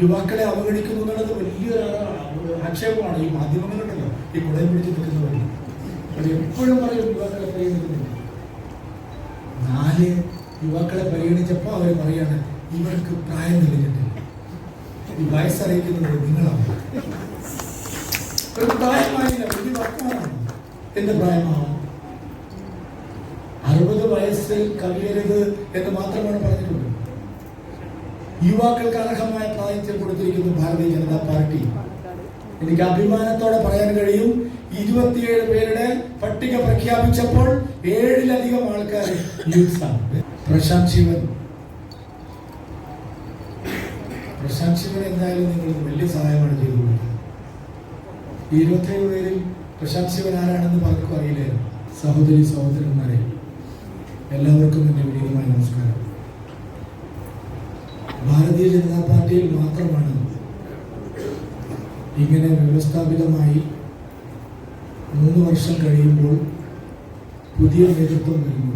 യുവാക്കളെ അവഗണിക്കുന്നു എന്നുള്ളത് വലിയ ആക്ഷേപമാണ്. ഈ മാധ്യമങ്ങളുണ്ടല്ലോ. ഈ കുടയും പിടിച്ച് നിൽക്കുന്നവർ അത് എപ്പോഴും പറയും യുവാക്കളെ പരിഗണിക്കുന്നില്ല. നാല് യുവാക്കളെ പരിഗണിച്ചപ്പോൾ അവർ പറയാണ് ഇവർക്ക് പ്രായം തെളിഞ്ഞിട്ടില്ല ഈ വയസ്സറിയിക്കുന്നത് നിങ്ങളാണ്. പ്രായമായില്ല വലിയ വർത്തമാനമാണ്. എന്ത് പ്രായമാണ്? അറുപത് വയസ്സിൽ കവിയരുത് എന്ന് മാത്രമാണ് പറഞ്ഞിട്ടുള്ളത്. യുവാക്കൾക്ക് അർഹമായ പ്രായത്തിൽ കൊടുത്തിരിക്കുന്നു ഭാരതീയ ജനതാ പാർട്ടി. എനിക്ക് അഭിമാനത്തോടെ പറയാൻ കഴിയും ഇരുപത്തിയേഴ് പേരുടെ പട്ടിക പ്രഖ്യാപിച്ചപ്പോൾ ഏഴിലധികം ആൾക്കാർ പ്രശാന്ത് ശിവൻ. പ്രശാന്ത് ശിവൻ എന്തായാലും നിങ്ങൾ വലിയ സഹായമാണ് ചെയ്തത് ഇരുപത്തിയേഴ് പേരിൽ പ്രശാന്ത് ശിവൻ ആരാണെന്ന് പലർക്കും അറിയില്ലായിരുന്നു. സഹോദരി സഹോദരന്മാരെ എല്ലാവർക്കും എന്റെ വിനീതമായ നമസ്കാരം. ഭാരതീയ ജനതാ പാർട്ടിയിൽ മാത്രമാണ് ഇങ്ങനെ വ്യവസ്ഥാപിതമായി മൂന്ന് വർഷം കഴിയുമ്പോൾ പുതിയ നേതൃത്വം വരുന്നു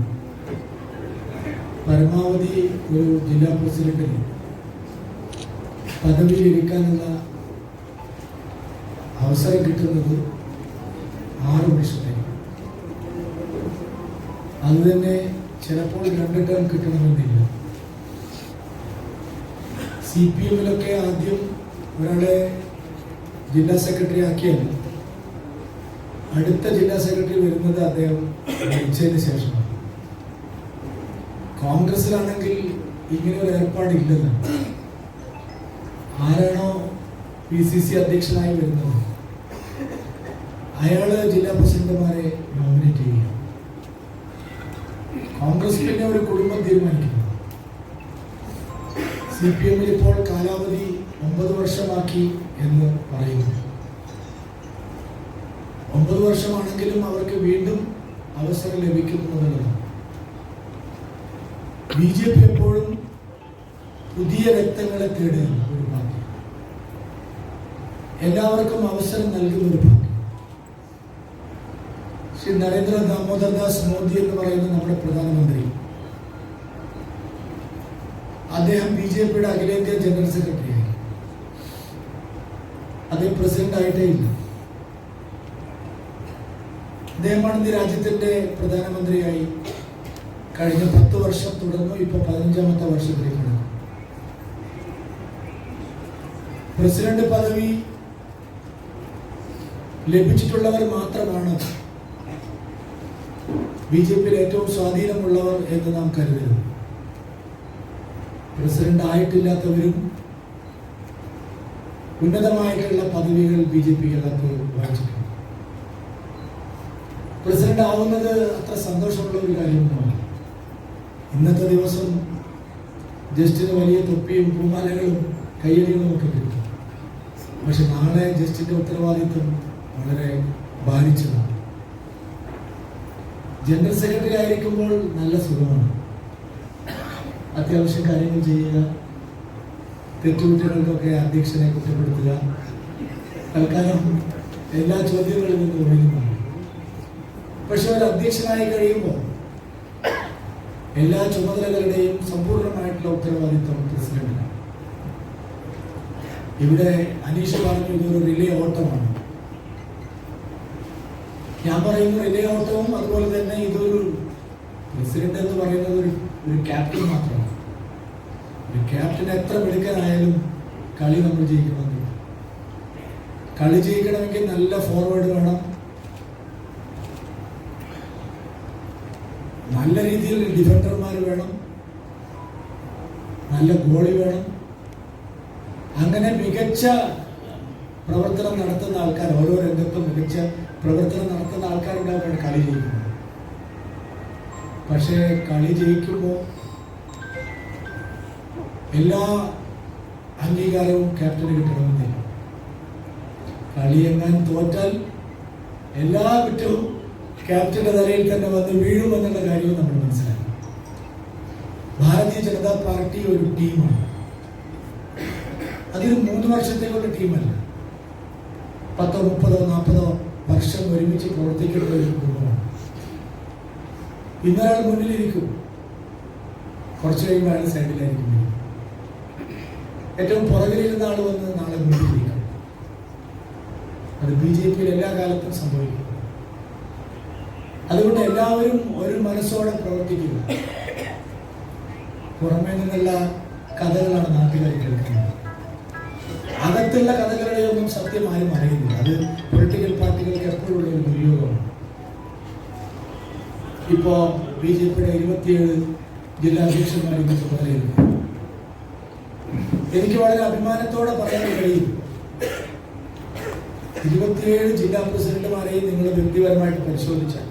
പരമാവധി ഒരു ജില്ലാ പ്രസിഡന്റിന് പദവിയിലിരിക്കാനുള്ള അവസരം കിട്ടുന്നത് ആറ് വർഷത്തേക്ക് അത് തന്നെ ചിലപ്പോൾ രണ്ട് ടേം കിട്ടണമെന്നില്ല. സി പി എമ്മിലൊക്കെ ആദ്യം ഒരാളെ ജില്ലാ സെക്രട്ടറി ആക്കിയാൽ അടുത്ത ജില്ലാ സെക്രട്ടറി വരുന്നത് അദ്ദേഹം മരിച്ചതിന് ശേഷമാണ്. കോൺഗ്രസിലാണെങ്കിൽ ഇങ്ങനെ ഒരു ഏർപ്പാടില്ലെന്ന്. ആരാണോ പി സി സി അധ്യക്ഷനായി വരുന്നത്? അയാൾ ജില്ലാ പ്രസിഡന്റുമാരെ നോമിനേറ്റ് ചെയ്യുക കോൺഗ്രസ് പിന്നെ ഒരു കുടുംബം തീരുമാനിക്കുന്നു. സി പി എമ്മിൽ ഇപ്പോൾ കാലാവധി ഒമ്പത് വർഷമാക്കി എന്ന് പറയുന്നു. ഒമ്പത് വർഷമാണെങ്കിലും അവർക്ക് വീണ്ടും അവസരം ലഭിക്കുന്നു എന്നുള്ളതാണ് ബി ജെ പി എപ്പോഴും പുതിയ രക്തങ്ങളെ തേടുകയാണ് ഒരു പാർട്ടി. എല്ലാവർക്കും അവസരം നൽകുന്ന ഒരു ശ്രീ നരേന്ദ്ര ദാമോദർദാസ് മോദി എന്ന് പറയുന്ന നമ്മുടെ പ്രധാനമന്ത്രി. അദ്ദേഹം ബി ജെ പിയുടെ അഖിലേന്ത്യാ ജനറൽ സെക്രട്ടറിയായി അദ്ദേഹം പ്രസിഡന്റ് ആയിട്ടേ ഇല്ല. അദ്ദേഹമാണ് ഇന്ന് രാജ്യത്തിന്റെ പ്രധാനമന്ത്രിയായി കഴിഞ്ഞ പത്ത് വർഷം തുടർന്നു ഇപ്പൊ പതിനഞ്ചാമത്തെ വർഷത്തിലേക്ക് പ്രസിഡന്റ് പദവി ലഭിച്ചിട്ടുള്ളവർ മാത്രമാണ് ബി ജെ പിയിൽ ഏറ്റവും സ്വാധീനമുള്ളവർ എന്ന് നാം കരുതുന്നു പ്രസിഡന്റ് ആയിട്ടില്ലാത്തവരും ഉന്നതമായിട്ടുള്ള പദവികൾ ബി ജെ പിക്കകത്ത് വായിച്ചിട്ടുണ്ട് പ്രസിഡന്റ് ആവുന്നത് അത്ര സന്തോഷമുള്ള ഒരു കാര്യമൊന്നുമല്ല. ഇന്നത്തെ ദിവസം ജസ്റ്റിന് വലിയ തൊപ്പിയും പൂമാലകളും കയ്യടികളും ഒക്കെ കിട്ടും. പക്ഷെ നാളെ ജസ്റ്റിന്റെ ഉത്തരവാദിത്വം വളരെ ഭാരിച്ചതാണ് ജനറൽ സെക്രട്ടറി ആയിരിക്കുമ്പോൾ നല്ല സുഖമാണ്. അത്യാവശ്യം കാര്യങ്ങൾ ചെയ്യുക തെറ്റുകുറ്റങ്ങൾക്കൊക്കെ അധ്യക്ഷനെ കുറ്റപ്പെടുത്തുക. തൽക്കാലം എല്ലാ ചോദ്യങ്ങളിൽ നിന്നും ഒഴിയുന്നുണ്ട് പക്ഷെ ഒരു അധ്യക്ഷനായി കഴിയുമ്പോൾ എല്ലാ ചുമതലകളുടെയും സമ്പൂർണമായിട്ടുള്ള ഉത്തരവാദിത്വം പ്രസിഡന്റിനാണ്. ഇവിടെ അനീഷ് പറഞ്ഞു ഇതൊരു റിലേ ഓട്ടമാണ്. ഞാൻ പറയുന്നു റിലേ ഓട്ടവും അതുപോലെ തന്നെ ഇതൊരു പ്രസിഡന്റ് എന്ന് പറയുന്നത് ഒരു ഒരു ക്യാപ്റ്റൻ മാത്രമാണ്. ഒരു ക്യാപ്റ്റൻ എത്ര മിടുക്കനായാലും കളി നമ്മൾ ജയിക്കണമെന്നില്ല കളി ജയിക്കണമെങ്കിൽ നല്ല ഫോർവേഡ് വേണം. നല്ല രീതിയിൽ ഡിഫൻഡർമാർ വേണം. നല്ല ഗോളി വേണം. അങ്ങനെ മികച്ച പ്രവർത്തനം നടത്തുന്ന ആൾക്കാർ ഓരോ രംഗത്തും മികച്ച പ്രവർത്തനം നടത്തുന്ന ആൾക്കാരുണ്ടാവുകയാണ് കളി ജയിക്കുന്നത് പക്ഷേ കളി ജയിക്കുമ്പോൾ എല്ലാ അംഗീകാരവും ക്യാപ്റ്റന് കിട്ടണമെന്നില്ല കളി എങ്ങാൻ തോറ്റാൽ എല്ലാ കുറ്റവും ക്യാപ്റ്റന്റെ തലയിൽ തന്നെ വന്ന് വീഴുമെന്നുള്ള കാര്യവും നമ്മൾ മനസ്സിലാക്കണം. ഭാരതീയ ജനതാ പാർട്ടി ഒരു ടീമാണ്. അതൊരു മൂന്ന് വർഷത്തേക്കുള്ള ടീമല്ല. പത്തോ മുപ്പതോ നാൽപ്പതോ വർഷം ഒരുമിച്ച് പ്രവർത്തിക്കുന്ന ഒരു കുടുംബമാണ്. ഇന്നയാൾ മുന്നിലിരിക്കും. കുറച്ച് കഴിയുമ്പോൾ സൈഡിലായിരിക്കും ഏറ്റവും പുറകിലിരുന്ന ആൾ വന്ന് നാളെ മുന്നിലിരിക്കും. അത് ബി ജെ പിയിൽ എല്ലാ കാലത്തും സംഭവിക്കും. അതുകൊണ്ട് എല്ലാവരും ഒരു മനസ്സോടെ പ്രവർത്തിക്കുക. പുറമേ നിന്നുള്ള കഥകളാണ് നാട്ടുകാർ കേൾക്കുന്നത്. അകത്തുള്ള കഥകളുടെ ഒന്നും സത്യം ആരും അറിയുന്നില്ല. അത് പൊളിറ്റിക്കൽ പാർട്ടികൾക്ക് എപ്പോഴും ഉള്ള ഒരു ദുര്യോഗമാണ് ഇപ്പോ ബി ജെ പിയുടെ ഇരുപത്തിയേഴ് ജില്ലാധ്യക്ഷന്മാരുടെ ചുമതലയുണ്ട് എനിക്ക് വളരെ അഭിമാനത്തോടെ പറയാൻ കഴിയും. ഇരുപത്തിയേഴ് ജില്ലാ പ്രസിഡന്റുമാരെയും നിങ്ങൾ വ്യക്തിപരമായിട്ട് പരിശോധിച്ചാൽ.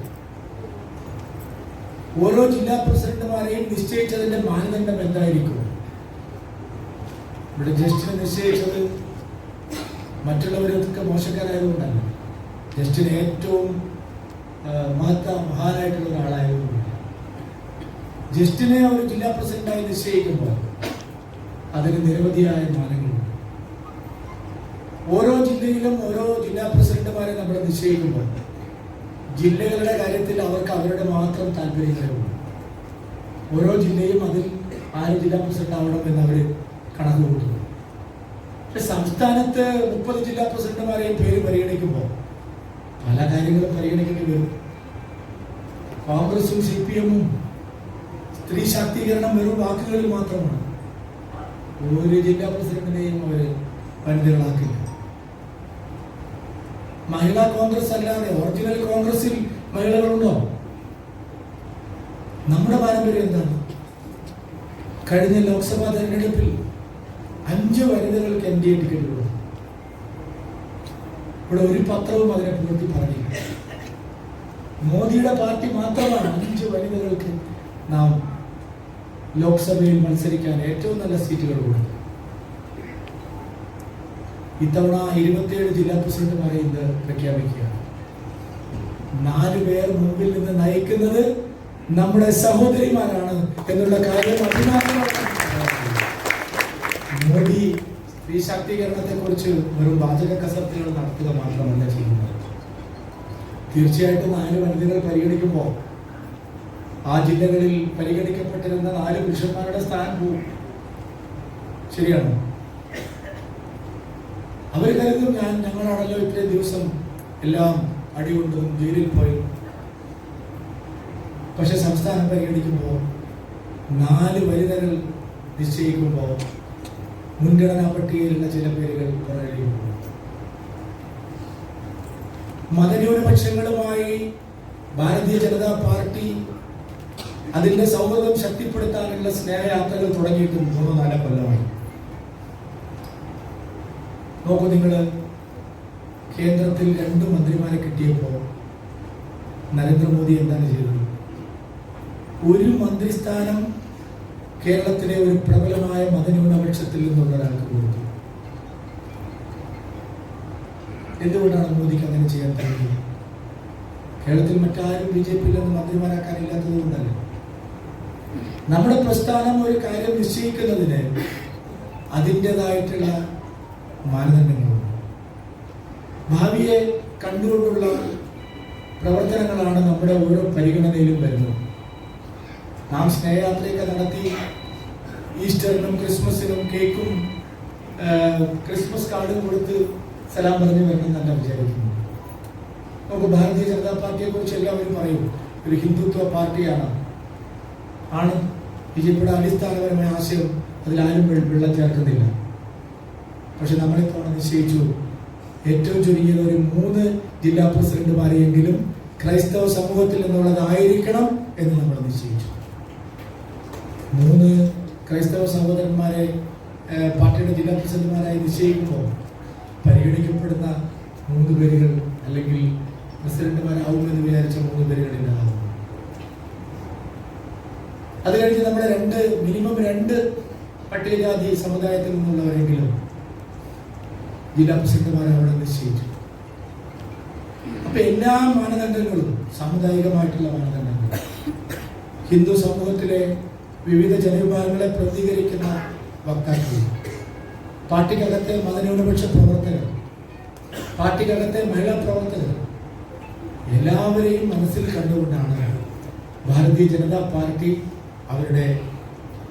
ഓരോ ജില്ലാ പ്രസിഡന്റുമാരെയും നിശ്ചയിച്ചതിന്റെ മാനദണ്ഡം എന്തായിരിക്കും? ഇവിടെ ജസ്റ്റിനെ നിശ്ചയിച്ചത് മറ്റുള്ളവരൊക്കെ മോശക്കാരായതുകൊണ്ടല്ല. ജസ്റ്റിന് ഏറ്റവും മഹത്ത മഹാനായിട്ടുള്ള ഒരാളായതുകൊണ്ട്. ജസ്റ്റിനെ ഒരു ജില്ലാ പ്രസിഡന്റായി നിശ്ചയിക്കുമ്പോൾ അതിന് നിരവധിയായ മാനങ്ങളുണ്ട്. ഓരോ ജില്ലയിലും ഓരോ ജില്ലാ പ്രസിഡന്റുമാരെ നമ്മൾ നിശ്ചയിക്കുമ്പോൾ ജില്ലകളുടെ കാര്യത്തിൽ അവർക്ക് അവരുടെ മാത്രം താല്പര്യങ്ങളുണ്ട്. ഓരോ ജില്ലയും അതിൽ ആര് ജില്ലാ പ്രസിഡന്റ് ആവണം എന്ന് അവർ കണക്ക് പക്ഷെ സംസ്ഥാനത്ത് മുപ്പത് ജില്ലാ പ്രസിഡന്റുമാരെയും പേര് പരിഗണിക്കുമ്പോൾ പല കാര്യങ്ങളും പരിഗണിക്കേണ്ടി വരും. കോൺഗ്രസും സി പി എമ്മും സ്ത്രീ ശാക്തീകരണം വെറും വാക്കുകളിൽ മാത്രമാണ്. ഒരു ജില്ലാ പ്രസിഡന്റിനെയും അവർ വനിതകളാക്കില്ല മഹിളാ കോൺഗ്രസ് അല്ലാതെ ഒറിജിനൽ കോൺഗ്രസിൽ മഹിളകളുണ്ടോ? നമ്മുടെ പാരമ്പര്യം എന്താണ്? കഴിഞ്ഞ ലോക്സഭാ തെരഞ്ഞെടുപ്പിൽ അഞ്ച് വനിതകൾക്ക് എൻ ഡി എ ടിക്കറ്റ് കൊടുത്തു. ഇവിടെ ഒരു പത്രവും അതിനെ പൂർത്തി പറഞ്ഞില്ല. മോദിയുടെ പാർട്ടി മാത്രമാണ് അഞ്ച് വനിതകൾക്ക് നാം ലോക്സഭയിൽ മത്സരിക്കാൻ ഏറ്റവും നല്ല സീറ്റുകൾ കൊടുത്തു ഇത്തവണ ഇരുപത്തിയേഴ് ജില്ലാ പ്രസിഡന്റുമാരെ ഇന്ന് പ്രഖ്യാപിക്കുകയാണ്. നാല് പേർ മുമ്പിൽ നിന്ന് നയിക്കുന്നത് നമ്മുടെ സഹോദരിമാരാണ് എന്നുള്ള കാര്യം അഭിമാനമാണ് മോദി സ്ത്രീ ശാക്തീകരണത്തെ കുറിച്ച് വെറും വാചക കസർത്തുകൾ നടത്തുക മാത്രമല്ല ചെയ്യുന്നത്. തീർച്ചയായിട്ടും നാല് വനിതകൾ പരിഗണിക്കുമ്പോൾ ആ ജില്ലകളിൽ പരിഗണിക്കപ്പെട്ടിരുന്ന നാല് പുരുഷന്മാരുടെ സ്ഥാനം പോവും. ശരിയാണ്? അവർ കരുതും ഞാൻ ഞങ്ങളാണല്ലോ ഇത്രയും ദിവസം എല്ലാം അടികൊണ്ടതും ജയിലിൽ പോയി. പക്ഷെ സംസ്ഥാനം പരിഗണിക്കുമ്പോൾ നാല് വനിതകൾ നിശ്ചയിക്കുമ്പോൾ മുൻഗണനാ പട്ടികയിലുള്ള ചില പേരുകൾ പറയുന്നു മതന്യൂനപക്ഷങ്ങളുമായി ഭാരതീയ ജനതാ പാർട്ടി അതിന്റെ സൗഹൃദം ശക്തിപ്പെടുത്താനുള്ള സ്നേഹയാത്രകൾ തുടങ്ങിയിട്ട് മൂന്നോ നാലോ കൊല്ലമായി. നോക്കൂ നിങ്ങൾ കേന്ദ്രത്തിൽ രണ്ട് മന്ത്രിമാരെ കിട്ടിയപ്പോൾ നരേന്ദ്രമോദി എന്താണ് ചെയ്തത്? ഒരു മന്ത്രിസ്ഥാനം കേരളത്തിലെ ഒരു പ്രബലമായ മതന്യൂനപക്ഷത്തിൽ നിന്നുള്ള ഒരാൾക്ക് കൊടുത്തു. എന്തുകൊണ്ടാണ് മോദിക്ക് അങ്ങനെ ചെയ്യാൻ കഴിയുന്നത് കേരളത്തിൽ മറ്റാരും ബി ജെ പിയിൽ നിന്ന് മന്ത്രിമാരാക്കാനില്ലാത്തത് കൊണ്ടല്ല? നമ്മുടെ പ്രസ്ഥാനം ഒരു കാര്യം നിശ്ചയിക്കുന്നതിന് അതിന്റെതായിട്ടുള്ള മാനദണ്ഡങ്ങളുണ്ട്. ഭാവിയെ കണ്ടുകൊണ്ടുള്ള പ്രവർത്തനങ്ങളാണ് നമ്മുടെ ഓരോ പരിഗണനയിലും വരുന്നത്. നാം സ്നേഹയാത്രയൊക്കെ നടത്തി ഈസ്റ്ററിനും ക്രിസ്മസിനും കേക്കും ക്രിസ്മസ് കാർഡും കൊടുത്ത് സലാം പറഞ്ഞു വരണമെന്നല്ല വിചാരിക്കുന്നു. നമുക്ക് ഭാരതീയ ജനതാ പാർട്ടിയെ കുറിച്ച് എല്ലാവരും പറയും ഒരു ഹിന്ദുത്വ പാർട്ടിയാണ്. ആണ് ബി ജെ പിയുടെ അടിസ്ഥാനപരമായ ആശയം അതിലാരും വെള്ള- ചേർക്കുന്നില്ല പക്ഷെ നമ്മളിപ്പോൾ നിശ്ചയിച്ചു ഏറ്റവും ചുരുങ്ങിയത് ഒരു മൂന്ന് ജില്ലാ പ്രസിഡന്റുമാരെയെങ്കിലും ക്രൈസ്തവ സമൂഹത്തിൽ നിന്നുള്ളതായിരിക്കണം എന്ന് നമ്മൾ മൂന്ന് ക്രൈസ്തവ സഹോദരന്മാരെ പാർട്ടിയുടെ ജില്ലാ പ്രസിഡന്റുമാരായി നിശ്ചയിക്കുമ്പോൾ പരിഗണിക്കപ്പെടുന്ന മൂന്ന് പേരുകൾ അല്ലെങ്കിൽ പ്രസിഡന്റുമാരാവുമെന്ന് വിചാരിച്ച മൂന്ന് പേരുകൾ ഇല്ലാതാവും അത് കഴിഞ്ഞ് നമ്മുടെ രണ്ട് മിനിമം രണ്ട് പട്ടികജാതി സമുദായത്തിൽ നിന്നുള്ളവരെങ്കിലും ജില്ലാ പ്രസിഡന്റുമാരെ അവിടെ നിശ്ചയിച്ചു. അപ്പൊ എല്ലാ മാനദണ്ഡങ്ങളും സാമുദായികമായിട്ടുള്ള മാനദണ്ഡങ്ങൾ. ഹിന്ദു സമൂഹത്തിലെ വിവിധ ജനവിഭാഗങ്ങളെ പ്രതികരിക്കുന്ന വക്താക്കൾ. പാർട്ടിക്കകത്തെ മതന്യൂനപക്ഷ പ്രവർത്തകർ പാർട്ടിക്കകത്തെ മഹിളാ പ്രവർത്തകർ എല്ലാവരെയും മനസ്സിൽ കണ്ടുകൊണ്ടാണ് ഭാരതീയ ജനതാ പാർട്ടി അവരുടെ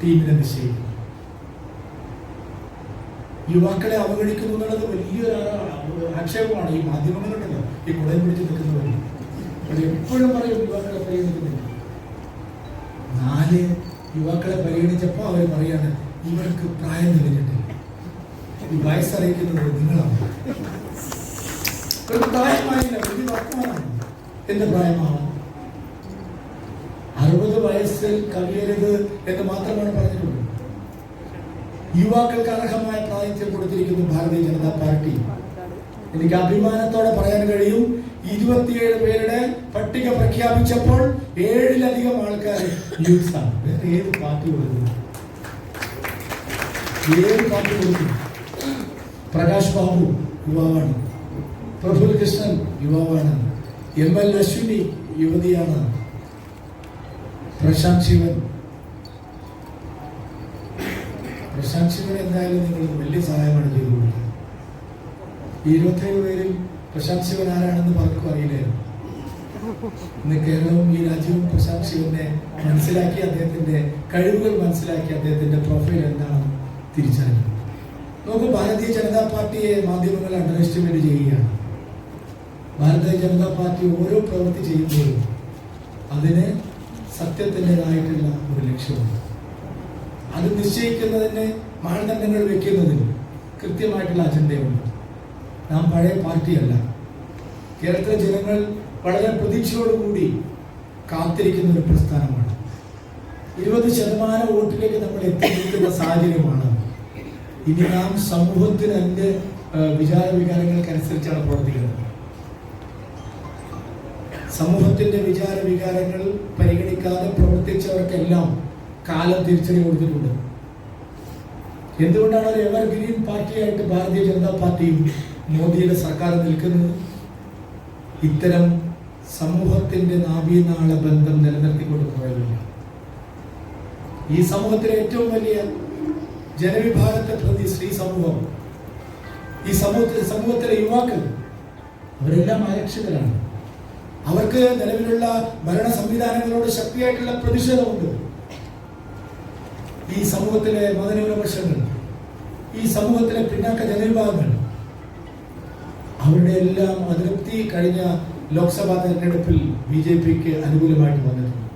ടീമിനെ നിശ്ചയിക്കുന്നത്. യുവാക്കളെ അവഗണിക്കുന്നു എന്നുള്ളത് വലിയൊരു ആക്ഷേപമാണ്. ഈ മാധ്യമങ്ങളുണ്ടല്ലോ ഈ കുടയും പിടിച്ച് നിൽക്കുന്നവർ. എപ്പോഴും പറയും യുവാക്കളെ പരിഗണിക്കുന്നില്ല. നാല് യുവാക്കളെ പരിഗണിച്ചപ്പോൾ അവർ പറയാണ് ഇവർക്ക് പ്രായം തെളിഞ്ഞിട്ടില്ല. ഈ വയസ്സറിയിക്കുന്നത് നിങ്ങളാണ്. ഒരു പ്രായമായില്ല എന്ത് പ്രായമാണ്? അറുപത് വയസ്സിൽ കവിയരുത് എന്ന് മാത്രമാണ് പറഞ്ഞിട്ടുള്ളത്. യുവാക്കൾക്ക് അർഹമായ പ്രാതിനിധ്യം കൊടുത്തിരിക്കുന്നു ഭാരതീയ ജനതാ പാർട്ടി. എനിക്ക് അഭിമാനത്തോടെ പറയാൻ കഴിയും ഇരുപത്തിയേഴ് പേരുടെ പട്ടിക പ്രഖ്യാപിച്ചപ്പോൾ ഏഴിലധികം ആൾക്കാർ യൂത്ത്സ് ഏത് പാർട്ടി കൊടുക്കുന്നു? ഏത് പാർട്ടി കൊടുക്കുന്നു? പ്രകാശ് ബാബു യുവാവാണ്. പ്രഫുൽ കൃഷ്ണൻ യുവാവാണ്. എം എൽ അശ്വിനി യുവതിയാണ്. പ്രശാന്ത് ശിവൻ. പ്രശാന്ത് ശിവൻ എന്തായാലും നിങ്ങൾ വലിയ സഹായമാണ് ചെയ്തു കൊടുത്തത് ഇരുപത്തേഴ് പേരിൽ പ്രശാന്ത് ശിവൻ ആരാണെന്ന് പലർക്കും അറിയില്ലായിരുന്നു. ഇന്ന് കേരളവും ഈ രാജ്യവും പ്രശാന്ത് മനസ്സിലാക്കി അദ്ദേഹത്തിന്റെ കഴിവുകൾ മനസ്സിലാക്കി അദ്ദേഹത്തിന്റെ പ്രൊഫൈൽ എന്താണെന്ന് തിരിച്ചറിഞ്ഞു. നമുക്ക് ഭാരതീയ ജനതാ പാർട്ടിയെ മാധ്യമങ്ങൾ അണ്ടർ എസ്റ്റിമേറ്റ് ചെയ്യുകയാണ്. ഭാരതീയ ജനതാ പാർട്ടി ഓരോ പ്രവൃത്തി ചെയ്യുമ്പോഴും അതിന് സത്യത്തിന്റെതായിട്ടുള്ള ഒരു ലക്ഷ്യമുണ്ട്. അത് നിശ്ചയിക്കുന്നതിന് മാനദണ്ഡങ്ങൾ വെക്കുന്നതിന് കൃത്യമായിട്ടുള്ള അജണ്ടയുണ്ട്. നാം പഴയ പാർട്ടിയല്ല. കേരളത്തിലെ ജനങ്ങൾ വളരെ പ്രതീക്ഷയോടുകൂടി കാത്തിരിക്കുന്ന ഒരു പ്രസ്ഥാനമാണ്. ഇരുപത് ശതമാനം വോട്ടിലേക്ക് നമ്മൾ എത്തിയിരിക്കുന്ന സാഹചര്യമാണ്. ഇനി നാം സമൂഹത്തിന് എന്റെ വിചാര വികാരങ്ങൾക്കനുസരിച്ചാണ് പ്രവർത്തിക്കുന്നത്. സമൂഹത്തിന്റെ വിചാര വികാരങ്ങൾ പരിഗണിക്കാതെ പ്രവർത്തിച്ചവർക്കെല്ലാം കാലം തിരിച്ചടി കൊടുത്തിട്ടുണ്ട്. എന്തുകൊണ്ടാണ് എവർ ഗ്രീൻ പാർട്ടിയായിട്ട് ഭാരതീയ ജനതാ പാർട്ടിയും മോദിയുടെ സർക്കാർ നിൽക്കുന്നത്? ഇത്തരം സമൂഹത്തിന്റെ നാഭീനാള ബന്ധം നിലനിർത്തിക്കൊണ്ട് പോയതില്ല ഈ സമൂഹത്തിലെ ഏറ്റവും വലിയ ജനവിഭാഗത്തെ പ്രതി സ്ത്രീ സമൂഹം ഈ സമൂഹത്തിൽ സമൂഹത്തിലെ യുവാക്കൾ അവരെല്ലാം അരക്ഷിതരാണ്. അവർക്ക് നിലവിലുള്ള ഭരണ സംവിധാനങ്ങളോട് ശക്തിയായിട്ടുള്ള പ്രതിഷേധമുണ്ട്. ഈ സമൂഹത്തിലെ മതന്യൂനപക്ഷങ്ങൾ ഈ സമൂഹത്തിലെ പിന്നാക്ക ജനവിഭാഗങ്ങൾ അവരുടെ എല്ലാം അതൃപ്തി കഴിഞ്ഞ ലോക്സഭാ തെരഞ്ഞെടുപ്പിൽ ബി ജെ പിക്ക് അനുകൂലമായിട്ട് വന്നിട്ടുണ്ട്.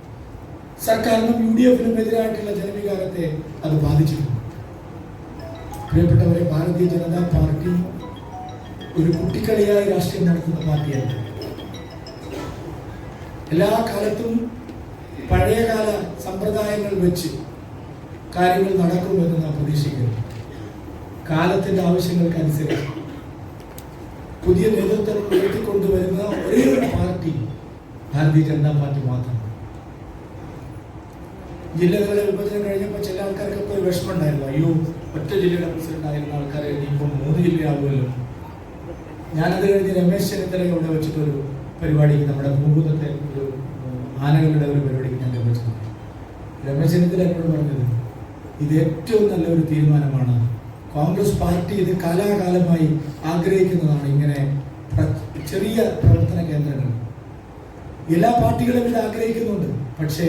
സർക്കാരിനും യു ഡി എഫിനും എതിരായിട്ടുള്ള ജനവികാരത്തെ അത് ബാധിച്ചിട്ടുണ്ട്. പ്രിയപ്പെട്ടവരെ ഭാരതീയ ജനതാ പാർട്ടി ഒരു കുട്ടിക്കളിയായി രാഷ്ട്രീയം നടത്തുന്ന പാർട്ടിയല്ല. എല്ലാ കാലത്തും പഴയകാല സമ്പ്രദായങ്ങൾ വെച്ച് കാര്യങ്ങൾ നടക്കുമെന്ന് നാം പ്രതീക്ഷിക്കുന്നു. കാലത്തിന്റെ ആവശ്യങ്ങൾക്കനുസരിച്ച് പുതിയ നേതൃത്വം ഉയർത്തിക്കൊണ്ടുവരുന്ന ഒരേ ഒരു പാർട്ടി ഭാരതീയ ജനതാ പാർട്ടി മാത്രമാണ് ജില്ലകളിലെ വിഭജനം കഴിഞ്ഞപ്പോൾ ചില ആൾക്കാർക്കൊക്കെ ഒരു വിഷമം ഉണ്ടായിരുന്നു അയ്യോ ഒറ്റ ജില്ലയുടെ പ്രസിഡന്റ് ആയിരുന്ന ആൾക്കാരെ ഇനിയിപ്പോൾ മൂന്ന് ജില്ലയാകുമല്ലോ ഞാനത് കഴിഞ്ഞ് രമേശ് ചെന്നിത്തല ഇവിടെ വെച്ചിട്ടൊരു പരിപാടി നമ്മുടെ ഭൂഭൂതത്തെ ഒരു ആനകളുടെ ഒരു പരിപാടിക്ക് ഞാൻ രമേശ് രമേശ് ചെന്നിത്തല എന്നോട് പറഞ്ഞത് ഇത് ഏറ്റവും നല്ലൊരു തീരുമാനമാണ് കോൺഗ്രസ് പാർട്ടി ഇത് കാലാകാലമായി ആഗ്രഹിക്കുന്നതാണ് ഇങ്ങനെ ചെറിയ പ്രവർത്തന കേന്ദ്രങ്ങൾ. എല്ലാ പാർട്ടികളും ഇത് ആഗ്രഹിക്കുന്നുണ്ട്. പക്ഷേ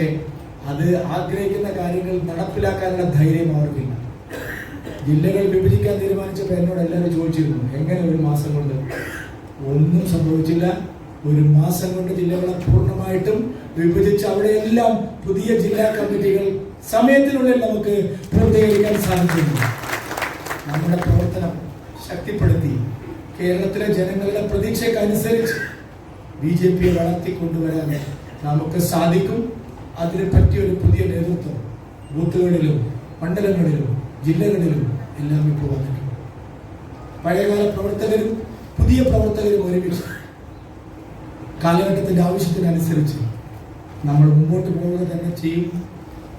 അത് ആഗ്രഹിക്കുന്ന കാര്യങ്ങൾ നടപ്പിലാക്കാനുള്ള ധൈര്യം അവർക്കില്ല. ജില്ലകൾ വിഭജിക്കാൻ തീരുമാനിച്ചപ്പോൾ എന്നോട് എല്ലാവരും ചോദിച്ചിരുന്നു എങ്ങനെ ഒരു മാസം കൊണ്ട്? ഒന്നും സംഭവിച്ചില്ല. ഒരു മാസം കൊണ്ട് ജില്ലകളെ പൂർണമായിട്ടും വിഭജിച്ച് അവിടെയെല്ലാം പുതിയ ജില്ലാ കമ്മിറ്റികൾ സമയത്തിനുള്ളിൽ നമുക്ക് പൂർത്തീകരിക്കാൻ സാധിച്ചിരുന്നു നമ്മുടെ പ്രവർത്തനം ശക്തിപ്പെടുത്തി കേരളത്തിലെ ജനങ്ങളുടെ പ്രതീക്ഷയ്ക്കനുസരിച്ച് ബി ജെ പിയെ വളർത്തിക്കൊണ്ടുവരാൻ നമുക്ക് സാധിക്കും. അതിനെ പറ്റിയ ഒരു പുതിയ നേതൃത്വം ബൂത്തുകളിലും മണ്ഡലങ്ങളിലും ജില്ലകളിലും എല്ലാം ഇപ്പോൾ വന്നിട്ടുണ്ട്. പഴയകാല പ്രവർത്തകരും പുതിയ പ്രവർത്തകരും ഒരുമിച്ച് കാലഘട്ടത്തിന്റെ ആവശ്യത്തിനനുസരിച്ച് നമ്മൾ മുമ്പോട്ട് പോവുക തന്നെ ചെയ്യും.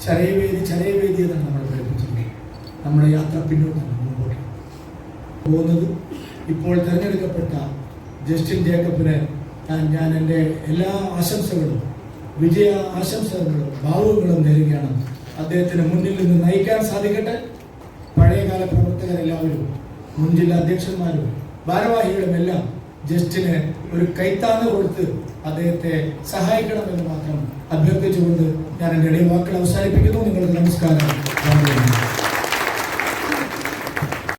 ചരയവേദി ചരയവേദി എന്നാണ് നമ്മൾ പഠിപ്പിച്ചിട്ടുള്ളത് നമ്മുടെ യാത്ര പിന്നോട്ടാണ്. പോകുന്നത്. ഇപ്പോൾ തിരഞ്ഞെടുക്കപ്പെട്ട ജസ്റ്റിൻ ജേക്കബിന് ഞാൻ ഞാൻ എന്റെ എല്ലാ ആശംസകളും വിജയ ആശംസകളും ഭാവുകളും നേരുകയാണ്. അദ്ദേഹത്തിന് മുന്നിൽ നിന്ന് നയിക്കാൻ സാധിക്കട്ടെ. പഴയകാല പ്രവർത്തകരെല്ലാവരും മുൻ ജില്ലാ അധ്യക്ഷന്മാരും ഭാരവാഹികളും എല്ലാം ജസ്റ്റിന് ഒരു കൈത്താന്ന് കൊടുത്ത് അദ്ദേഹത്തെ സഹായിക്കണമെന്ന് മാത്രം അഭ്യർത്ഥിച്ചുകൊണ്ട് ഞാൻ എന്റെ വാക്കുകൾ അവസാനിപ്പിക്കുന്നു. നിങ്ങൾക്ക് നമസ്കാരം.